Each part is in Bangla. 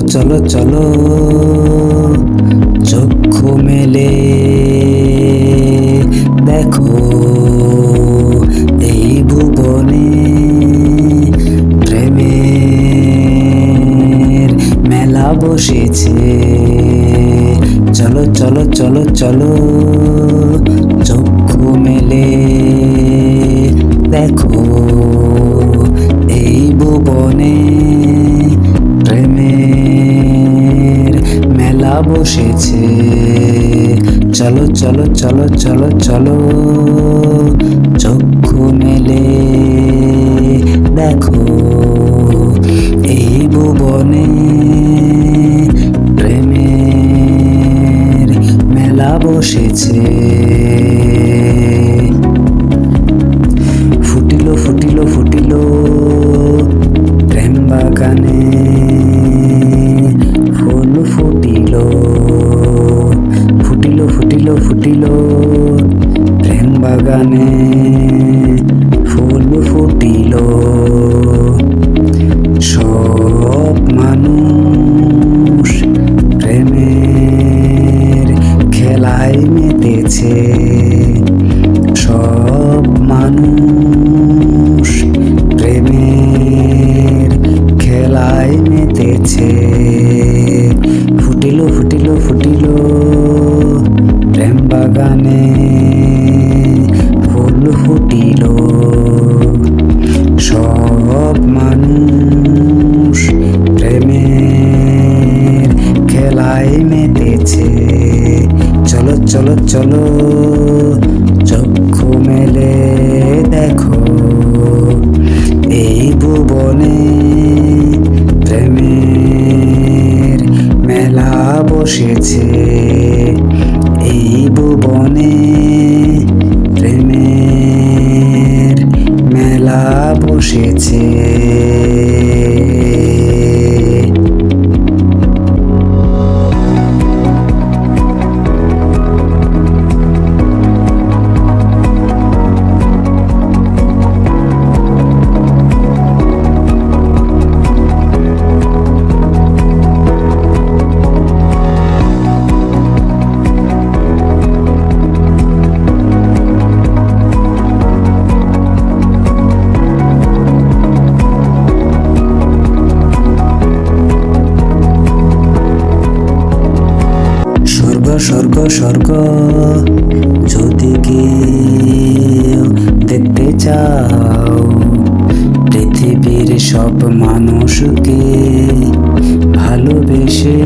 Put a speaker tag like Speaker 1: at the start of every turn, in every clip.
Speaker 1: চলো চলো চলো। চক্ষু মেলে। দেখো এই ভুবনে প্রেমের মেলা বসেছে। চলো চলো চলো চলো। চক্ষু মেলে। দেখো বসেছে। চলো চলো চলো চলো চলো, চক্ষু মেলে দেখো এই ভুবনে প্রেমের মেলা বসেছে। ফুটিলো ফুটিলো ফুটিলো প্রেম বাগানে ফুটিলো ফুটিলো ফুটিলো প্রেম বাগানে ফুল ফুটিলো স্বর্গ স্বর্গ। যদি কেউ দেখতে চাও, পৃথিবীর সব মানুষকে ভালোবেসে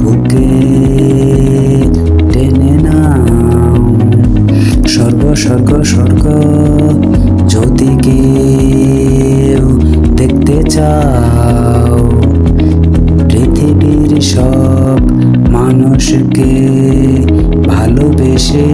Speaker 1: বুকে টেনে নাও। স্বর্গ স্বর্গ স্বর্গ। যদি কেউ দেখতে চাও, পৃথিবীর সব মানুষকে ভালোবেসে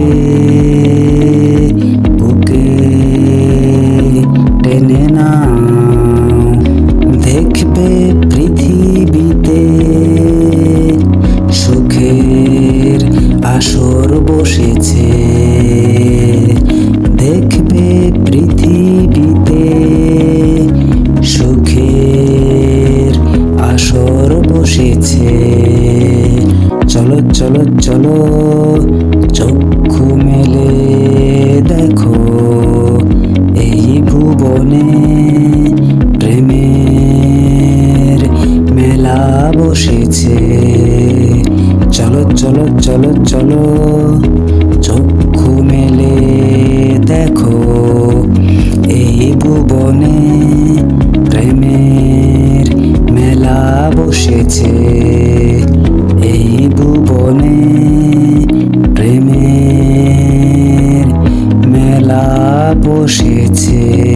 Speaker 1: চলো চলো চক্ষু মেলে দেখো এই ভুবনে প্রেমের মেলা বসেছে। চলো চলো চলো চলো। বসেছে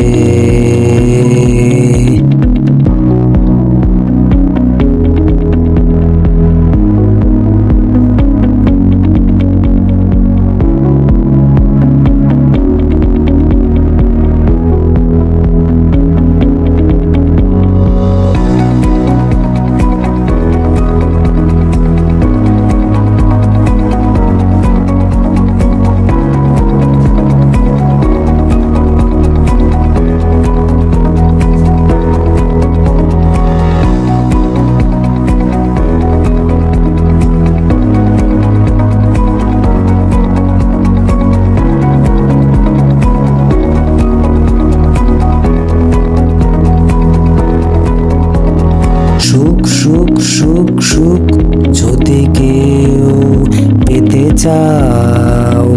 Speaker 1: চাও।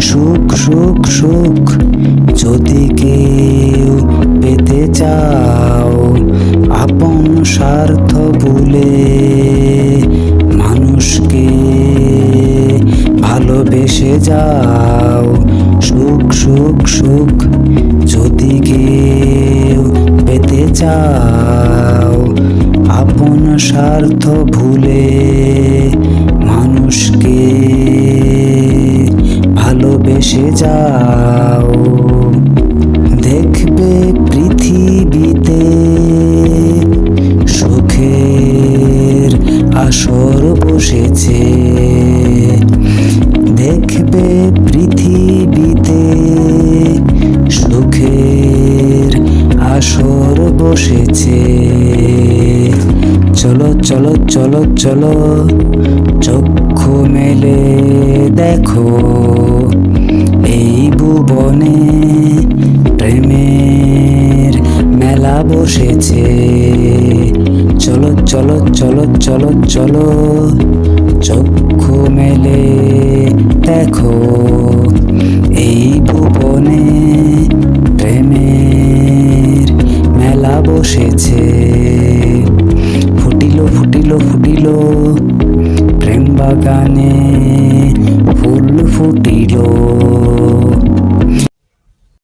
Speaker 1: সুখ সুখ সুখ, যদি কেউ পেতে চাও, আপন স্বার্থ ভুলে মানুষকে ভালোবেসে যাও। সুখ সুখ সুখ, যদি কেউ পেতে চাও, আপন স্বার্থ ভুলে মানুষকে ভালোবেসে যাও। দেখবে পৃথিবীতে সুখের আসর বসেছে। দেখবে পৃথিবীতে সুখের আসর বসেছে। চলো চলো চলো চলো। চক্ষু মেলে দেখো এই ভুবনে প্রেমের মেলা বসেছে। চলো চলো চলো চলো চলো। চক্ষু মেলে দেখো এই ভুবনে প্রেমের মেলা বসেছে। ফুটিলো ফুটিল। প্রেম বাগানে ফুল ফুটিলো।